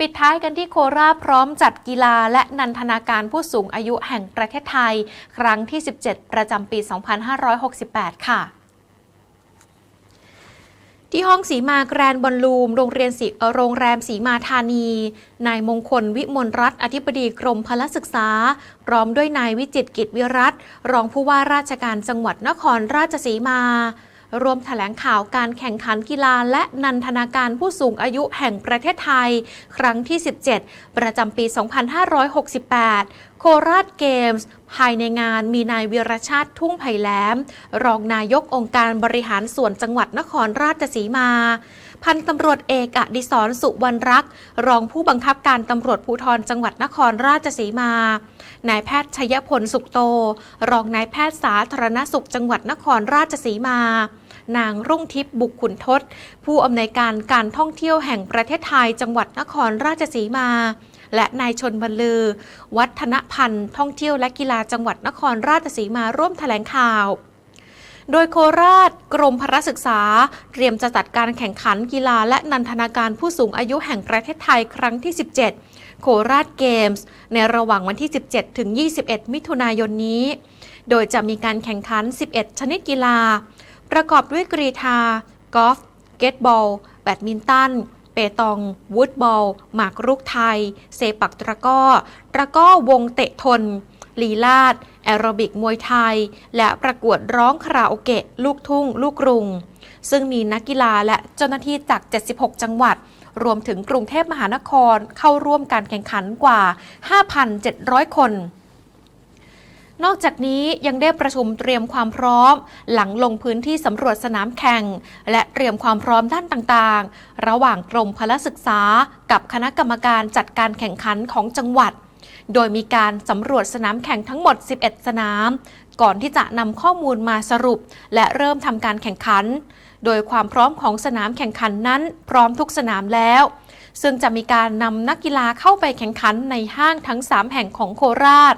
ปิดท้ายกันที่โคราชพร้อมจัดกีฬาและนันทนาการผู้สูงอายุแห่งประเทศไทย ครั้งที่ 17 ประจำปี 2568 ค่ะที่ห้องสีมาแกรนด์บอลลูม โรงเรียนสีโรงแรมสีมาธานี นายมงคลวิมลรัตน์อธิบดีกรมพลศึกษา พร้อมด้วยนายวิจิตกิจวิรัตรองผู้ว่าราชการจังหวัดนครราชสีมา รวมแถลงข่าวการแข่งขันกีฬาและนันทนาการผู้สูงอายุแห่งประเทศไทย ครั้งที่ 17 ประจำปี 2568 โคราชเกมส์ ภายในงานมีนายเวียรชาติทุ่งไผ่แหลม รองนายกองค์การบริหารส่วนจังหวัดนครราชสีมา พันตำรวจเอกอดิศรสุวรรณรักษ์รองผู้บังคับการตำรวจภูธรจังหวัดนครราชสีมา นายแพทย์ชยพลสุขโต รองนายแพทย์สาธารณสุขจังหวัดนครราชสีมานางรุ่งทิพย์บุกขุนทศ ผู้อำนวยการการท่องเที่ยวแห่งประเทศไทยจังหวัดนครราชสีมา และนายชนบรรลือ วัฒนพันธ์ท่องเที่ยวและกีฬาจังหวัดนครราชสีมาร่วมแถลงข่าว โดยโคราช กรมพระศึกษา เตรียมจะจัดการแข่งขันกีฬาและนันทนาการผู้สูงอายุแห่งประเทศไทยครั้งที่ 17 โคราชเกมส์ ในระหว่างวันที่ 17 ถึง 21 มิถุนายนนี้ โดยจะมีการแข่งขัน 11 ชนิดกีฬา ประกอบด้วยกรีธา กอล์ฟ เกตบอล แบดมินตันเปตอง วูดบอล หมากรุกไทย เซปักตะกร้อ ตะก้อวงเตะทน ลีลาดแอโรบิกมวยไทย และประกวดร้องคาราโอเกะ ลูกทุ่ง ลูกกรุง ซึ่งมีนักกีฬาและเจ้าหน้าที่จาก 76 จังหวัด รวมถึงกรุงเทพมหานครเข้าร่วมการแข่งขันกว่า 5,700 คนนอกจากนี้ยังได้ประชุมเตรียมความพร้อม หลังลงพื้นที่สำรวจสนามแข่ง และเตรียมความพร้อมด้านต่างๆ ระหว่างกรมพลศึกษา กับคณะกรรมการจัดการแข่งขันของจังหวัด โดยมีการสำรวจสนามแข่งทั้งหมด 11 สนาม ก่อนที่จะนำข้อมูลมาสรุป และเริ่มทำการแข่งขัน โดยความพร้อมของสนามแข่งขันนั้น พร้อมทุกสนามแล้ว ซึ่งจะมีการนำนักกีฬาเข้าไปแข่งขันในห้างทั้ง 3 แห่งของโคราช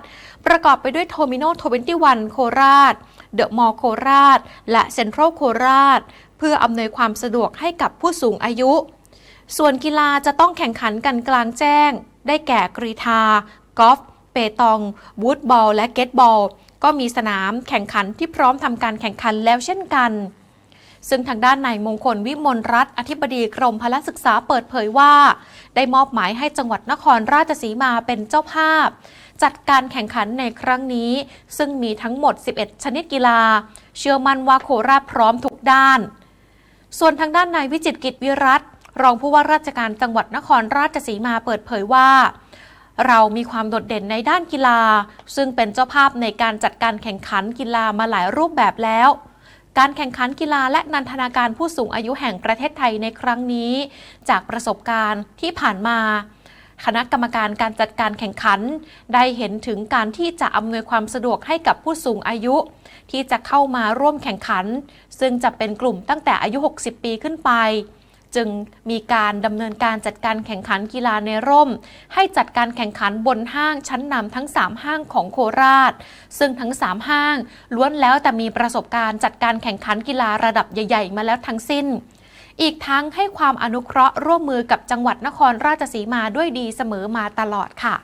ประกอบไปด้วยโทมิโน21โคราช เดอะมอลโคราช และเซ็นทรัลโคราช เพื่ออำนวยความสะดวกให้กับผู้สูงอายุ ส่วนกีฬาจะต้องแข่งขันกันกลางแจ้ง ได้แก่กรีธากอล์ฟเปตองวูดบอล และเกตบอล ก็มีสนามแข่งขันที่พร้อมทำการแข่งขันแล้วเช่นกัน ซึ่งทางด้านนายมงคลวิมลรัตน์อธิบดีกรมพละศึกษาเปิดเผยว่า ได้มอบหมายให้จังหวัดนครราชสีมาเป็นเจ้าภาพ จัดการแข่งขันในครั้งนี้ ซึ่งมีทั้งหมด 11 ชนิดกีฬา เชื่อมั่นว่าโคราชพร้อมทุกด้าน ส่วนทางด้านนายวิจิตกิจวิรัต รองผู้ว่าราชการจังหวัดนครราชสีมาเปิดเผยว่า เรามีความโดดเด่นในด้านกีฬา ซึ่งเป็นเจ้าภาพในการจัดการแข่งขันกีฬามาหลายรูปแบบแล้วการแข่งขันกีฬาและนันทนาการผู้สูงอายุแห่งประเทศไทยในครั้งนี้ จากประสบการณ์ที่ผ่านมา คณะกรรมการการจัดการแข่งขัน ได้เห็นถึงการที่จะอำนวยความสะดวกให้กับผู้สูงอายุ ที่จะเข้ามาร่วมแข่งขัน ซึ่งจะเป็นกลุ่มตั้งแต่อายุ 60 ปีขึ้นไป จึงมีการดำเนินการจัดการแข่งขันกีฬาในร่ม ให้จัดการแข่งขันบนห้างชั้นนำทั้ง 3 ห้างของโคราช ซึ่งทั้ง 3 ห้าง ล้วนแล้วแต่มีประสบการณ์จัดการแข่งขันกีฬาระดับใหญ่ ๆ มาแล้วทั้งสิ้น อีกทั้งให้ความอนุเคราะห์ร่วมมือกับจังหวัดนครราชสีมาด้วยดีเสมอมาตลอดค่ะ